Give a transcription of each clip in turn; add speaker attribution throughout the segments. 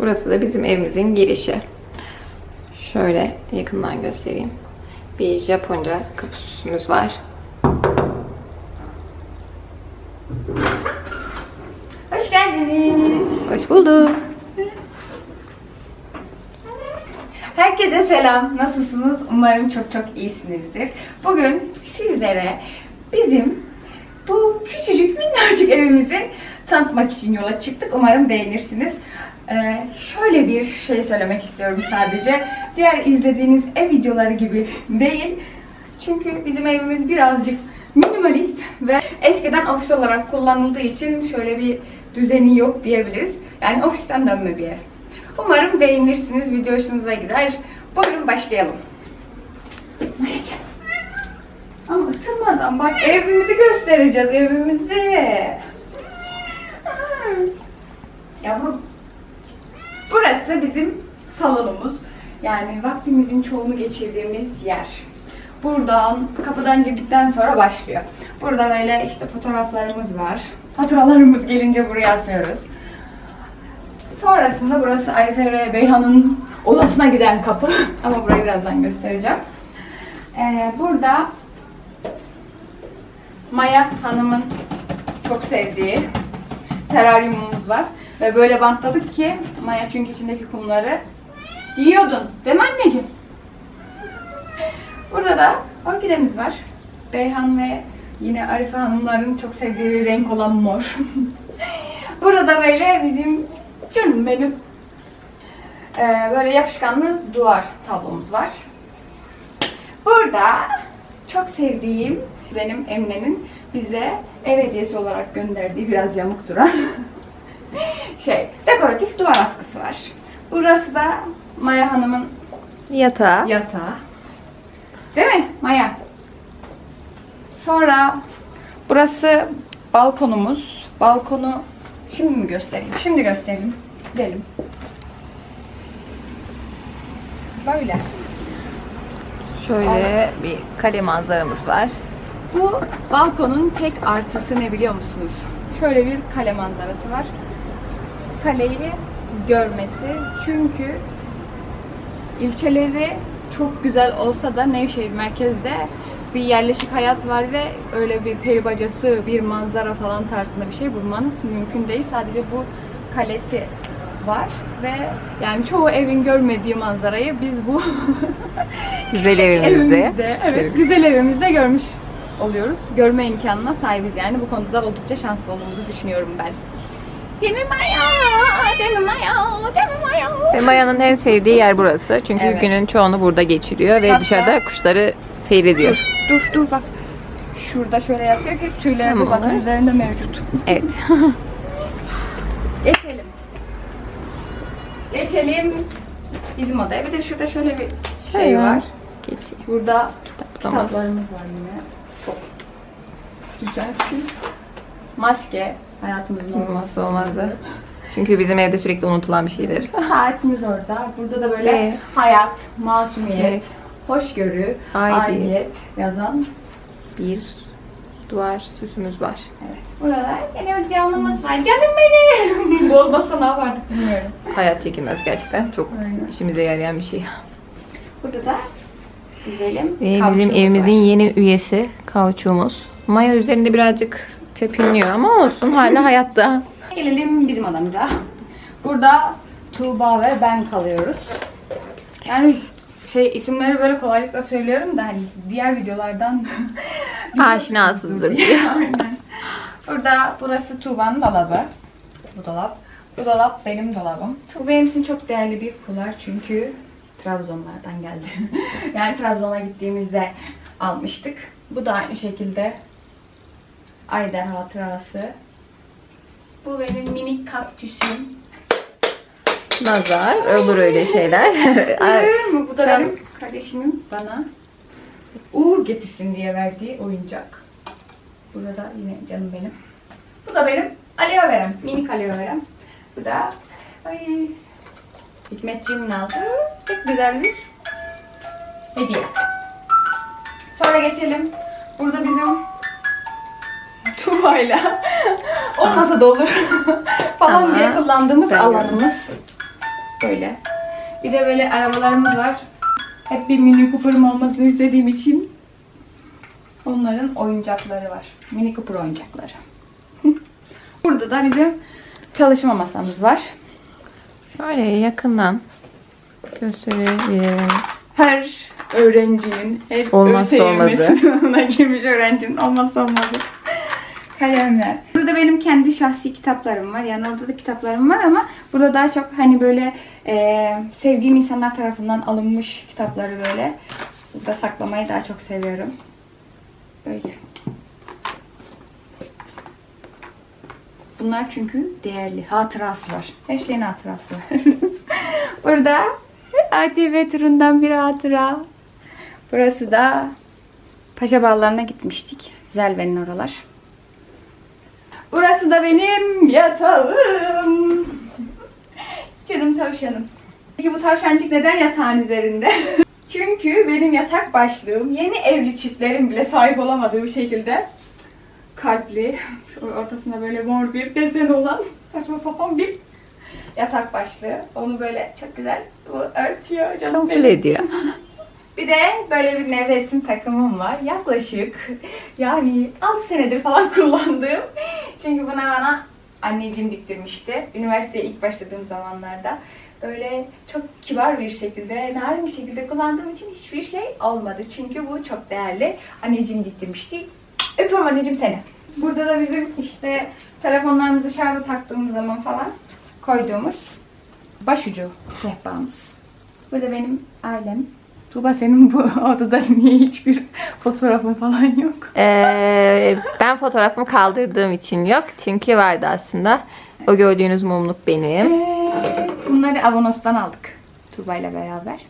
Speaker 1: Burası da bizim evimizin girişi. Şöyle yakından göstereyim. Bir Japonca kapı süsümüz var.
Speaker 2: Hoş geldiniz.
Speaker 1: Hoş bulduk.
Speaker 2: Herkese selam. Nasılsınız? Umarım çok çok iyisinizdir. Bugün sizlere bizim bu küçücük minnacık evimizi tanıtmak için yola çıktık. Umarım beğenirsiniz. Ee, şöyle bir şey söylemek istiyorum sadece. Diğer izlediğiniz ev videoları gibi değil. Çünkü bizim evimiz birazcık minimalist ve eskiden ofis olarak kullanıldığı için şöyle bir düzeni yok diyebiliriz. Yani ofisten dönme bir ev. Umarım beğenirsiniz. Video hoşunuza gider. Buyurun başlayalım. Mayacığım. Ama ısırmadan bak evimizi göstereceğiz evimizi. Yavrum. Burası bizim salonumuz. Yani vaktimizin çoğunu geçirdiğimiz yer. Buradan, kapıdan girdikten sonra başlıyor. Burada böyle işte fotoğraflarımız var. Faturalarımız gelince buraya asıyoruz. Sonrasında burası Arife ve Beyhan'ın odasına giden kapı. Ama burayı birazdan göstereceğim. Ee, burada Maya Hanım'ın çok sevdiği teraryumumuz var. Ve böyle bantladık ki Maya çünkü içindeki kumları yiyordun. Değil mi anneciğim? Burada da orkidemiz var. Beyhan ve yine Arife Hanımların çok sevdiği renk olan mor. Burada da böyle bizim canım benim ee, böyle yapışkanlı duvar tablomuz var. Burada çok sevdiğim benim Emine'nin bize ev hediyesi olarak gönderdiği biraz yamuk duran şey dekoratif duvar askısı var. Burası da Maya Hanım'ın
Speaker 1: Yatağı.
Speaker 2: yatağı. Değil mi Maya? Sonra burası balkonumuz. Balkonu şimdi mi göstereyim? Şimdi göstereyim. Gidelim. Böyle.
Speaker 1: Şöyle bir kale manzaramız var.
Speaker 2: Bu balkonun tek artısı ne biliyor musunuz? Şöyle bir kale manzarası var. Kaleyi görmesi. Çünkü ilçeleri çok güzel olsa da Nevşehir merkezde bir yerleşik hayat var ve öyle bir peri bacası, bir manzara falan tarzında bir şey bulmanız mümkün değil. Sadece bu kalesi var ve yani çoğu evin görmediği manzarayı biz bu
Speaker 1: Güzel evimizde.
Speaker 2: evimizde, evet, güzel evimizde görmüş oluyoruz. Görme imkanına sahibiz yani. Bu konuda oldukça şanslı olduğumuzu düşünüyorum ben. Değil mi Maya? Değil mi Maya? Değil mi Maya?
Speaker 1: Ve Maya'nın en sevdiği yer burası. Çünkü
Speaker 2: Evet.
Speaker 1: günün çoğunu burada geçiriyor ve
Speaker 2: Hatta-
Speaker 1: dışarıda kuşları seyrediyor.
Speaker 2: Dur dur bak. Şurada şöyle yapıyor ki tüyleri
Speaker 1: Tamam.
Speaker 2: bu üzerinde mevcut.
Speaker 1: Evet.
Speaker 2: Geçelim. Geçelim bizim odaya. Bir de şurada şöyle bir şey
Speaker 1: Şöyle.
Speaker 2: var.
Speaker 1: Geçeyim.
Speaker 2: Burada
Speaker 1: kitaplarımız
Speaker 2: var yine. Çok güzelsin. Maske. Hayatımızın
Speaker 1: Olmazsa olmazı. Çünkü bizim evde sürekli unutulan bir şeydir.
Speaker 2: Saatimiz orada. Burada da böyle
Speaker 1: Ve-
Speaker 2: hayat, masumiyet,
Speaker 1: Evet.
Speaker 2: hoşgörü,
Speaker 1: Aidiyet.
Speaker 2: aidiyet yazan.
Speaker 1: Bir duvar süsümüz var.
Speaker 2: Evet. Burada televizyonumuz var. Canım benim. Bu olmazsa ne yapardık bilmiyorum.
Speaker 1: Hayat çekilmez gerçekten. Çok
Speaker 2: Aynen.
Speaker 1: işimize yarayan bir şey.
Speaker 2: Burada da güzelim
Speaker 1: Ve bizim
Speaker 2: kauçuğumuz
Speaker 1: evimizin
Speaker 2: var.
Speaker 1: yeni üyesi kauçuğumuz. Maya üzerinde birazcık tepinliyor ama olsun hala hayatta.
Speaker 2: Gelelim bizim odamıza. Burada Tuğba ve ben kalıyoruz. Yani şey isimleri böyle kolaylıkla söylüyorum da hani diğer videolardan
Speaker 1: Aşinasızdır diye.
Speaker 2: Aynen. Burada burası Tuğba'nın dolabı. Bu dolap. Bu dolap benim dolabım. Bu benim için çok değerli bir fular çünkü Trabzonlardan geldi. yani Trabzon'a gittiğimizde almıştık. Bu da aynı şekilde Ayder hatırası. Bu benim minik kaktüsüm.
Speaker 1: Nazar, olur öyle şeyler.
Speaker 2: Görüyor musun? Bu da
Speaker 1: Çam-
Speaker 2: benim kardeşimin bana uğur getirsin diye verdiği oyuncak. Burada yine canım benim. Bu da benim aloe verem. Minik aloe verem. Bu da ay, Hikmetciğimin aldığı çok güzel bir hediye. Sonra geçelim. Burada bizim Tuva'yla olmasa da olur falan
Speaker 1: Tamam.
Speaker 2: diye kullandığımız
Speaker 1: Ben
Speaker 2: alanımız. Böyle. Bir de böyle arabalarımız var. Hep bir Mini Cooper'ım olmasını istediğim için onların oyuncakları var. Mini Cooper oyuncakları. Burada da bizim çalışma masamız var.
Speaker 1: Şöyle yakından gösterebilirim.
Speaker 2: Her öğrencinin, her
Speaker 1: Olmazsa
Speaker 2: ÖSYM
Speaker 1: olmazı.
Speaker 2: sınavına girmiş öğrencinin olmazsa olmazı. Kalemler. Burada benim kendi şahsi kitaplarım var. Yani orada da kitaplarım var ama burada daha çok hani böyle e, sevdiğim insanlar tarafından alınmış kitapları böyle burada saklamayı daha çok seviyorum. Böyle. Bunlar çünkü değerli. Hatırası var. Her şeyin hatırası var. burada ATV turundan bir hatıra. Burası da Paşa Bağları'na gitmiştik. Zelven'in oralar. Burası da benim yatağım. Canım tavşanım. Peki bu tavşancık neden yatağın üzerinde? Çünkü benim yatak başlığım yeni evli çiftlerin bile sahip olamadığı bir şekilde kalpli, ortasında böyle mor bir desen olan saçma sapan bir yatak başlığı. Onu böyle çok güzel bu örtüyor canım benim.
Speaker 1: ediyor.
Speaker 2: Bir de böyle bir nevresim takımım var. Yaklaşık yani 6 senedir falan kullandığım. Çünkü buna bana anneciğim diktirmişti. Üniversiteye ilk başladığım zamanlarda. Öyle çok kibar bir şekilde, narin bir şekilde kullandığım için hiçbir şey olmadı. Çünkü bu çok değerli. Anneciğim diktirmişti. Öpüyorum anneciğim seni. Burada da bizim işte telefonlarımızı dışarıda taktığımız zaman falan koyduğumuz başucu sehpamız. Burada benim ailem. Tuğba senin bu odada niye hiçbir fotoğrafın falan yok?
Speaker 1: Ee, ben fotoğrafımı kaldırdığım için yok. Çünkü vardı aslında. O gördüğünüz mumluk benim.
Speaker 2: Ee, bunları Avanos'tan aldık. Tuğba ile beraber.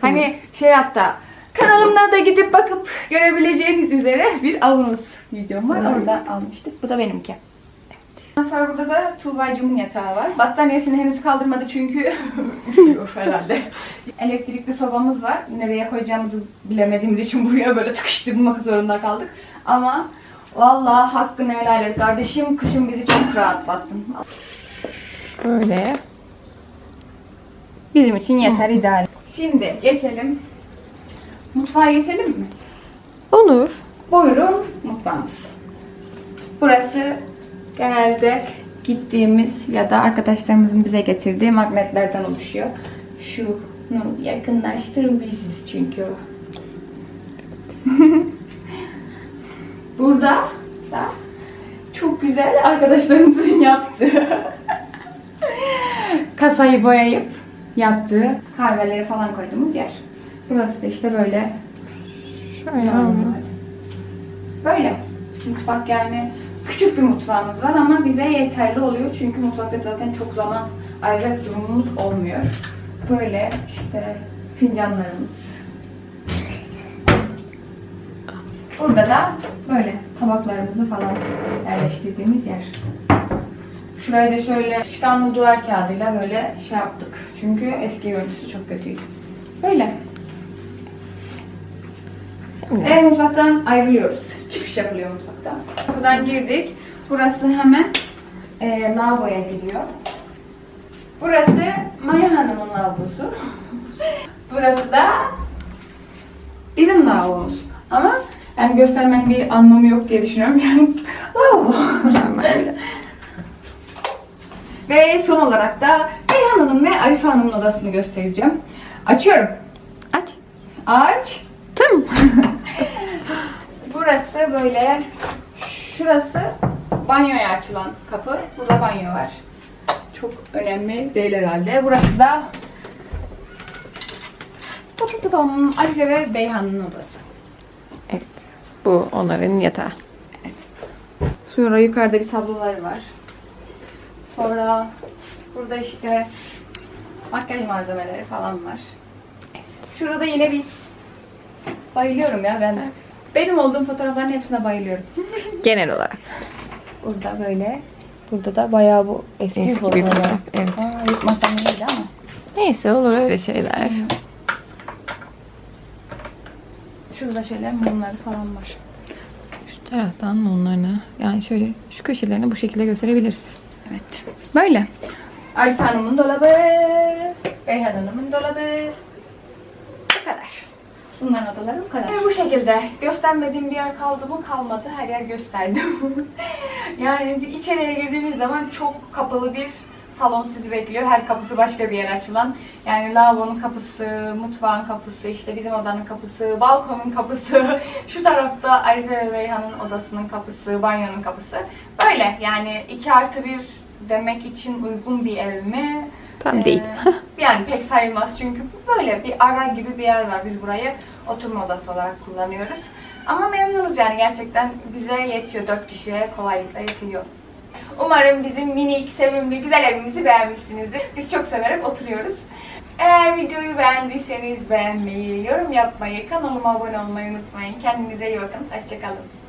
Speaker 2: Hani şey hatta kanalımdan da gidip bakıp görebileceğiniz üzere bir Avanos videom var. Orada almıştık. Bu da benimki. Ondan sonra burada da Tuğba'cımın yatağı var. Battaniyesini henüz kaldırmadı çünkü üşüyor herhalde. Elektrikli sobamız var. Nereye koyacağımızı bilemediğimiz için buraya böyle tıkıştırmak zorunda kaldık. Ama vallahi hakkını helal et kardeşim. Kışın bizi çok rahatlattın.
Speaker 1: Böyle.
Speaker 2: Bizim için yeter ideal. Şimdi geçelim. Mutfağa geçelim mi?
Speaker 1: Olur.
Speaker 2: Buyurun mutfağımız. Burası genelde gittiğimiz ya da arkadaşlarımızın bize getirdiği magnetlerden oluşuyor. Şunu yakınlaştırın biziz çünkü. Burada da çok güzel arkadaşlarımızın yaptığı kasayı boyayıp yaptığı kahveleri falan koyduğumuz yer. Burası da işte böyle
Speaker 1: Şöyle.
Speaker 2: Böyle. Mutfak yani küçük bir mutfağımız var ama bize yeterli oluyor. Çünkü mutfakta zaten çok zaman ayıracak durumumuz olmuyor. Böyle işte fincanlarımız. Burada da böyle tabaklarımızı falan yerleştirdiğimiz yer. Şurayı da şöyle şıkanlı duvar kağıdıyla böyle şey yaptık. Çünkü eski görüntüsü çok kötüydü. Böyle. Ve mutfaktan ayrılıyoruz. Çıkış yapılıyor mutfaktan. Kapıdan girdik. Burası hemen e, lavaboya giriyor. Burası Maya Hanım'ın lavabosu. Burası da bizim lavabomuz. Ama yani göstermenin bir anlamı yok diye düşünüyorum. Yani lavabo. Ve son olarak da Beyhan Hanım ve Arife Hanım'ın odasını göstereceğim. Açıyorum.
Speaker 1: Aç.
Speaker 2: Aç.
Speaker 1: Tım.
Speaker 2: Burası böyle, şurası banyoya açılan kapı. Burada banyo var. Çok önemli değil herhalde. Burası da Arife ve Beyhan'ın odası.
Speaker 1: Evet. Bu onların yatağı.
Speaker 2: Sonra yukarıda bir tabloları var. Sonra burada işte makyaj malzemeleri falan var. Şurada da yine biz. Bayılıyorum ya ben. Benim olduğum fotoğrafların hepsine bayılıyorum.
Speaker 1: Genel olarak.
Speaker 2: Burada böyle. Burada da bayağı bu eski,
Speaker 1: Eski bir fotoğraf. Evet.
Speaker 2: Aa, yıkmasam iyiydi ama.
Speaker 1: Neyse olur öyle şeyler.
Speaker 2: Şurada şöyle mumları falan var.
Speaker 1: Şu taraftan onlarını yani şöyle şu köşelerini bu şekilde gösterebiliriz.
Speaker 2: Evet. Böyle. Arif Hanım'ın dolabı. Beyhan Hanım'ın dolabı. Bunların odaları bu kadar. Ve bu şekilde. Göstermediğim bir yer kaldı mı? Kalmadı. Her yer gösterdim. yani içeriye girdiğiniz zaman çok kapalı bir salon sizi bekliyor. Her kapısı başka bir yer açılan. Yani lavabonun kapısı, mutfağın kapısı, işte bizim odanın kapısı, balkonun kapısı, şu tarafta Arife ve Beyhan'ın odasının kapısı, banyonun kapısı. Böyle yani 2 artı 1 demek için uygun bir ev mi?
Speaker 1: Tam değil.
Speaker 2: Ee, yani pek sayılmaz çünkü böyle bir ara gibi bir yer var. Biz burayı oturma odası olarak kullanıyoruz. Ama memnunuz yani gerçekten bize yetiyor. Dört kişiye kolaylıkla yetiyor. Umarım bizim minik, sevimli, güzel evimizi beğenmişsinizdir. Biz çok severek oturuyoruz. Eğer videoyu beğendiyseniz beğenmeyi, yorum yapmayı, kanalıma abone olmayı unutmayın. Kendinize iyi bakın. Hoşçakalın.